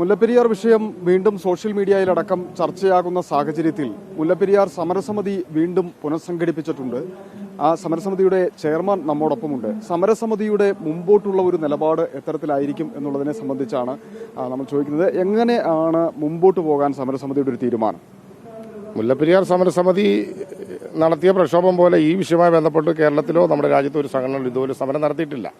മുല്ലപ്പെരിയാർ വിഷയം വീണ്ടും സോഷ്യൽ മീഡിയയിലടക്കം ചർച്ചയാകുന്ന സാഹചര്യത്തിൽ മുല്ലപ്പെരിയാർ സമരസമിതി വീണ്ടും പുനഃസംഘടിപ്പിച്ചിട്ടുണ്ട്. ആ സമരസമിതിയുടെ ചെയർമാൻ നമ്മോടൊപ്പമുണ്ട്. സമരസമിതിയുടെ മുമ്പോട്ടുള്ള ഒരു നിലപാട് എത്തരത്തിലായിരിക്കും എന്നുള്ളതിനെ സംബന്ധിച്ചാണ് നമ്മൾ ചോദിക്കുന്നത്. എങ്ങനെയാണ് മുമ്പോട്ട് പോകാൻ സമരസമിതിയുടെ ഒരു തീരുമാനം? മുല്ലപ്പെരിയാർ സമരസമിതി നടത്തിയ പ്രക്ഷോഭം പോലെ ഈ വിഷയവുമായി ബന്ധപ്പെട്ട് കേരളത്തിലോ നമ്മുടെ രാജ്യത്തോ ഒരു സംഘടന ഇതുപോലെ സമരം നടത്തിയിട്ടില്ല.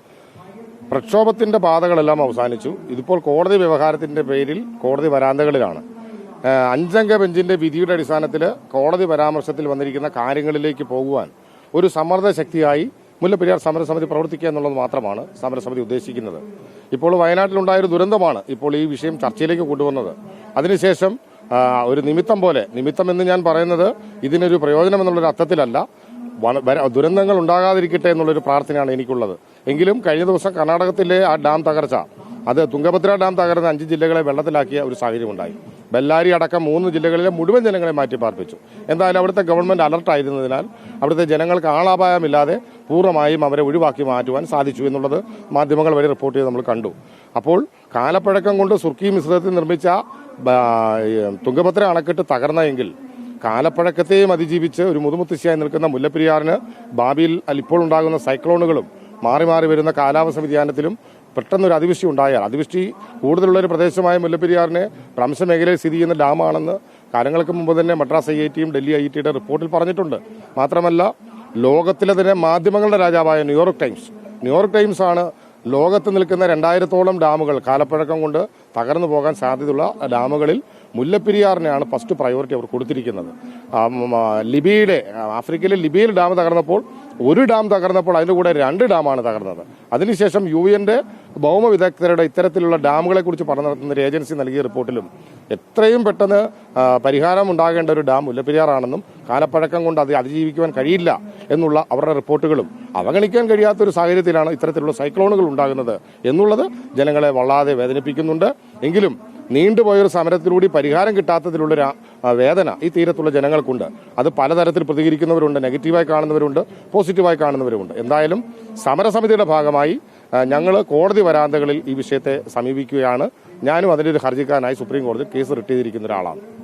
പ്രക്ഷോഭത്തിന്റെ പാതകളെല്ലാം അവസാനിച്ചു. ഇതിപ്പോൾ കോടതി വ്യവഹാരത്തിന്റെ പേരിൽ കോടതി വരാന്തകളിലാണ്. അഞ്ചംഗ ബെഞ്ചിന്റെ വിധിയുടെ അടിസ്ഥാനത്തിൽ കോടതി പരാമർശത്തിൽ വന്നിരിക്കുന്ന കാര്യങ്ങളിലേക്ക് പോകുവാൻ ഒരു സമ്മർദ്ദ ശക്തിയായി മുല്ലപ്പെരിയാർ സമരസമിതി പ്രവർത്തിക്കുക എന്നുള്ളത് മാത്രമാണ് സമരസമിതി ഉദ്ദേശിക്കുന്നത്. ഇപ്പോൾ വയനാട്ടിലുണ്ടായ ഒരു ദുരന്തമാണ് ഇപ്പോൾ ഈ വിഷയം ചർച്ചയിലേക്ക് കൊണ്ടുവന്നത്. അതിനുശേഷം ഒരു നിമിത്തം പോലെ നിമിത്തം എന്ന് ഞാൻ പറയുന്നത് ഇതിനൊരു പ്രയോജനം എന്നുള്ളൊരു അർത്ഥത്തിലല്ല ദുരന്തങ്ങൾ ഉണ്ടാകാതിരിക്കട്ടെ എന്നുള്ളൊരു പ്രാർത്ഥനയാണ് എനിക്കുള്ളത്. എങ്കിലും കഴിഞ്ഞ ദിവസം കർണാടകത്തിലെ ആ ഡാം തകർച്ച അത് തുങ്കഭദ്ര ഡാം തകർന്ന അഞ്ച് ജില്ലകളെ വെള്ളത്തിലാക്കിയ ഒരു സാഹചര്യമുണ്ടായി. ബെല്ലാരി അടക്കം മൂന്ന് ജില്ലകളിലെ മുഴുവൻ ജനങ്ങളെ മാറ്റി പാർപ്പിച്ചു. എന്തായാലും അവിടുത്തെ ഗവൺമെന്റ് അലർട്ടായിരുന്നതിനാൽ അവിടുത്തെ ജനങ്ങൾക്ക് ആളാപായമില്ലാതെ പൂർണമായും അവരെ ഒഴിവാക്കി മാറ്റുവാൻ സാധിച്ചു എന്നുള്ളത് മാധ്യമങ്ങൾ വഴി റിപ്പോർട്ട് ചെയ്ത് നമ്മൾ കണ്ടു. അപ്പോൾ കാലപ്പഴക്കം കൊണ്ട് സുർക്കി മിശ്രിതത്തിൽ നിർമ്മിച്ച തുങ്കഭദ്ര അണക്കെട്ട് തകർന്നെങ്കിൽ കാലപ്പഴക്കത്തെയും അതിജീവിച്ച് ഒരു മുതുമുത്തശ്ശിയായി നിൽക്കുന്ന മുല്ലപ്പെരിയാറിന് ഭാവിയിൽ ഇപ്പോൾ ഉണ്ടാകുന്ന സൈക്ലോണുകളും മാറി മാറി വരുന്ന കാലാവസ്ഥ വ്യതിയാനത്തിലും പെട്ടെന്നൊരു അതിവൃഷ്ടി ഉണ്ടായാൽ അതിവൃഷ്ടി കൂടുതലുള്ള ഒരു പ്രദേശമായ മുല്ലപ്പെരിയാറിനെ ഭ്രംശ മേഖലയിൽ സ്ഥിതി ചെയ്യുന്ന ഡാമാണെന്ന് കാലങ്ങൾക്ക് മുമ്പ് തന്നെ മദ്രാസ് ഐ ഐ ടിയും ഡൽഹി ഐ ഐ ടിയുടെ റിപ്പോർട്ടിൽ പറഞ്ഞിട്ടുണ്ട്. മാത്രമല്ല ലോകത്തിലെ തന്നെ മാധ്യമങ്ങളുടെ രാജാവായ ന്യൂയോർക്ക് ടൈംസ്. ന്യൂയോർക്ക് ടൈംസ് ആണ് ലോകത്ത് നിൽക്കുന്ന രണ്ടായിരത്തോളം ഡാമുകൾ കാലപ്പഴക്കം കൊണ്ട് തകർന്നു പോകാൻ സാധ്യതയുള്ള ഡാമുകളിൽ മുല്ലപ്പെരിയാറിനെയാണ് ഫസ്റ്റ് പ്രയോറിറ്റി അവർ കൊടുത്തിരിക്കുന്നത്. ലിബിയയിലെ ആഫ്രിക്കയിലെ ലിബിയയിൽ ഡാം തകർന്നപ്പോൾ ഒരു ഡാം തകർന്നപ്പോൾ അതിന്റെ കൂടെ രണ്ട് ഡാമാണ് തകർന്നത്. അതിനുശേഷം യു എന്റെ ഭൗമ വിദഗ്ധരുടെ ഇത്തരത്തിലുള്ള ഡാമുകളെ കുറിച്ച് പറഞ്ഞു നടത്തുന്ന ഏജൻസി നൽകിയ റിപ്പോർട്ടിലും എത്രയും പെട്ടെന്ന് പരിഹാരം ഉണ്ടാകേണ്ട ഒരു ഡാം മുല്ലപ്പെരിയാറാണെന്നും കാലപ്പഴക്കം കൊണ്ട് അത് അതിജീവിക്കുവാൻ കഴിയില്ല എന്നുള്ള അവരുടെ റിപ്പോർട്ടുകളും അവഗണിക്കാൻ കഴിയാത്ത ഒരു സാഹചര്യത്തിലാണ് ഇത്തരത്തിലുള്ള സൈക്ലോണുകൾ ഉണ്ടാകുന്നത്. എന്നുള്ളത് ജനങ്ങളെ വള്ളാതെ വേദനിപ്പിക്കുന്നുണ്ട്. എങ്കിലും നീണ്ടുപോയൊരു സമരത്തിലൂടെ പരിഹാരം കിട്ടാത്തതിലുള്ളൊരു വേദന ഈ തീരത്തുള്ള ജനങ്ങൾക്കുണ്ട്. അത് പലതരത്തിൽ പ്രതികരിക്കുന്നവരുണ്ട് നെഗറ്റീവായി കാണുന്നവരുണ്ട് പോസിറ്റീവായി കാണുന്നവരുമുണ്ട്. എന്തായാലും സമരസമിതിയുടെ ഭാഗമായി ഞങ്ങൾ കോടതി വരാന്തകളിൽ ഈ വിഷയത്തെ സമീപിക്കുകയാണ്. ഞാനും അതിന്റെ ഒരു ഹർജിക്കാരനായി സുപ്രീം കോടതി കേസ് റിട്ട് ചെയ്തിരിക്കുന്ന ഒരാളാണ്.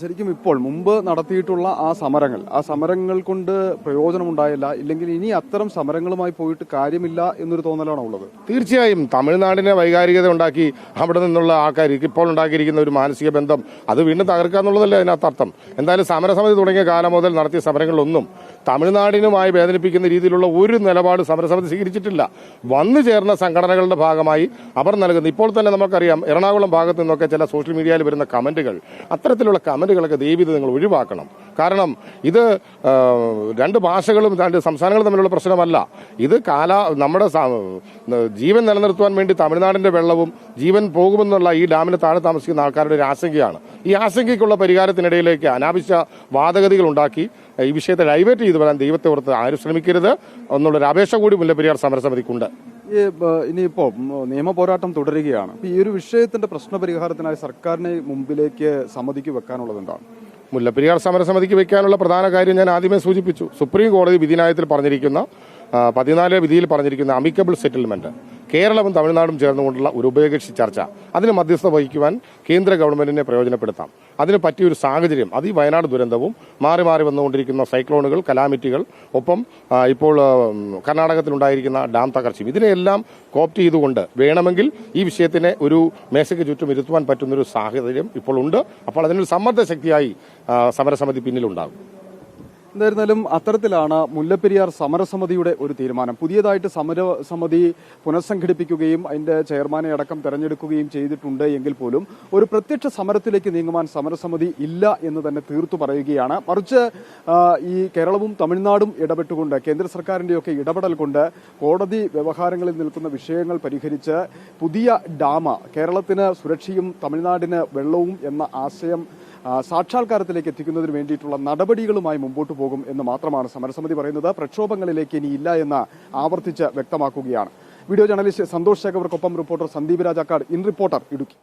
ശരിക്കും ഇപ്പോൾ മുമ്പ് നടത്തിയിട്ടുള്ള ആ സമരങ്ങൾ ആ സമരങ്ങൾ കൊണ്ട് പ്രയോജനമുണ്ടായില്ല ഇല്ലെങ്കിൽ ഇനി അത്തരം സമരങ്ങളുമായി പോയിട്ട് കാര്യമില്ല എന്നൊരു തോന്നലാണ് ഉള്ളത്? തീർച്ചയായും തമിഴ്നാടിനെ വൈകാരികത ഉണ്ടാക്കി അവിടെ നിന്നുള്ള ആൾക്കാർ ഇപ്പോൾ ഉണ്ടാക്കിയിരിക്കുന്ന ഒരു മാനസിക ബന്ധം അത് വീണ്ടും തകർക്കുക എന്നുള്ളതല്ലേ അതിനകത്ത് അർത്ഥം. എന്തായാലും സമരസമിതി തുടങ്ങിയ കാലം മുതൽ നടത്തിയ സമരങ്ങളൊന്നും തമിഴ്നാടിനുമായി വേദനിപ്പിക്കുന്ന രീതിയിലുള്ള ഒരു നിലപാട് സമരസമിതി സ്വീകരിച്ചിട്ടില്ല. വന്നു ചേർന്ന സംഘടനകളുടെ ഭാഗമായി അവർ നൽകുന്ന ഇപ്പോൾ തന്നെ നമുക്കറിയാം എറണാകുളം ഭാഗത്തു നിന്നൊക്കെ ചില സോഷ്യൽ മീഡിയയിൽ വരുന്ന കമന്റുകൾ അത്തരത്തിലുള്ള കമന്റുകളൊക്കെ ദയവീത് നിങ്ങൾ ഒഴിവാക്കണം. കാരണം ഇത് രണ്ട് ഭാഷകളും രണ്ട് സംസ്ഥാനങ്ങളും തമ്മിലുള്ള പ്രശ്നമല്ല. ഇത് കാല നമ്മുടെ ജീവൻ നിലനിർത്തുവാൻ വേണ്ടി തമിഴ്നാടിന്റെ വെള്ളവും ജീവൻ പോകുമെന്നുള്ള ഈ ഡാമിന് താഴെ താമസിക്കുന്ന ആൾക്കാരുടെ ഒരു ആശങ്കയാണ്. ഈ ആശങ്കയ്ക്കുള്ള പരിഹാരത്തിനിടയിലേക്ക് അനാവശ്യ വാദഗതികൾ ഉണ്ടാക്കി ഈ വിഷയത്തെ ഡൈവേറ്റ് ചെയ്തു വരാൻ ദൈവത്തെ ഓർത്ത് ആരും ശ്രമിക്കരുത്. എന്നുള്ളൊരു അപേക്ഷ കൂടി മുല്ലപ്പെരിയാർ സമരസമിതിക്കുണ്ട്. ഈ ആ, ഇനിയിപ്പോ ഉം, നിയമ പോരാട്ടം തുടരുകയാണ്. ഈ ഒരു വിഷയത്തിന്റെ പ്രശ്നപരിഹാരത്തിനായി സർക്കാരിനെ മുമ്പിലേക്ക് സമ്മതിക്ക് വെക്കാനുള്ളത് എന്താണ് മുല്ലപ്പെരിയാർ സമരസമിതിക്ക് വെക്കാനുള്ള പ്രധാന കാര്യം ഞാൻ ആദ്യമേ സൂചിപ്പിച്ചു. സുപ്രീം കോടതി വിധിനായത്തിൽ പറഞ്ഞിരിക്കുന്ന പതിനാല് വിധിയിൽ പറഞ്ഞിരിക്കുന്ന അമിക്കബിൾ സെറ്റിൽമെന്റ് കേരളവും തമിഴ്നാടും ചേർന്നുകൊണ്ടുള്ള ഒരു ഉഭയകക്ഷി ചർച്ച. അതിന് മധ്യസ്ഥ വഹിക്കുവാൻ കേന്ദ്ര ഗവൺമെന്റിനെ പ്രയോജനപ്പെടുത്താം. അതിന് പറ്റിയൊരു സാഹചര്യം അത് ഈ വയനാട് ദുരന്തവും മാറി മാറി വന്നുകൊണ്ടിരിക്കുന്ന സൈക്ലോണുകൾ കലാമിറ്റികൾ ഒപ്പം ഇപ്പോൾ കർണാടകത്തിലുണ്ടായിരിക്കുന്ന ഡാം തകർച്ചയും. ഇതിനെയെല്ലാം കോപ്റ്റ് ചെയ്തുകൊണ്ട് വേണമെങ്കിൽ ഈ വിഷയത്തിനെ ഒരു മേശയ്ക്ക് ചുറ്റും ഇരുത്തുവാൻ പറ്റുന്നൊരു സാഹചര്യം ഇപ്പോൾ ഉണ്ട്. അപ്പോൾ അതിനൊരു സമ്മർദ്ദ ശക്തിയായി സമരസമിതി പിന്നിലുണ്ടാകും. എന്തായിരുന്നാലും അത്തരത്തിലാണ് മുല്ലപ്പെരിയാർ സമരസമിതിയുടെ ഒരു തീരുമാനം. പുതിയതായിട്ട് സമരസമിതി പുനഃസംഘടിപ്പിക്കുകയും അതിന്റെ ചെയർമാനെ അടക്കം തെരഞ്ഞെടുക്കുകയും ചെയ്തിട്ടുണ്ട് എങ്കിൽ പോലും ഒരു പ്രത്യക്ഷ സമരത്തിലേക്ക് നീങ്ങുവാൻ സമരസമിതി ഇല്ല എന്ന് തന്നെ തീർത്തു പറയുകയാണ്. മറിച്ച് ഈ കേരളവും തമിഴ്നാടും ഇടപെട്ടുകൊണ്ട് കേന്ദ്ര സർക്കാരിന്റെയൊക്കെ ഇടപെടൽ കൊണ്ട് കോടതി വ്യവഹാരങ്ങളിൽ നിൽക്കുന്ന വിഷയങ്ങൾ പരിഹരിച്ച് പുതിയ ഡാമ കേരളത്തിന് സുരക്ഷയും തമിഴ്നാടിന് വെള്ളവും എന്ന ആശയം സാക്ഷാത്കാരത്തിലേക്ക് എത്തിക്കുന്നതിന് വേണ്ടിയിട്ടുള്ള നടപടികളുമായി മുമ്പോട്ട് പോകും എന്ന് മാത്രമാണ് സമരസമിതി പറയുന്നത്. പ്രക്ഷോഭങ്ങളിലേക്ക് ഇനി ഇല്ല എന്ന് ആവർത്തിച്ച് വ്യക്തമാക്കുകയാണ്. Video journalist Santhosh ശേഖർക്കൊപ്പം reporter Sandeep Rajakkad. In reporter Idukki.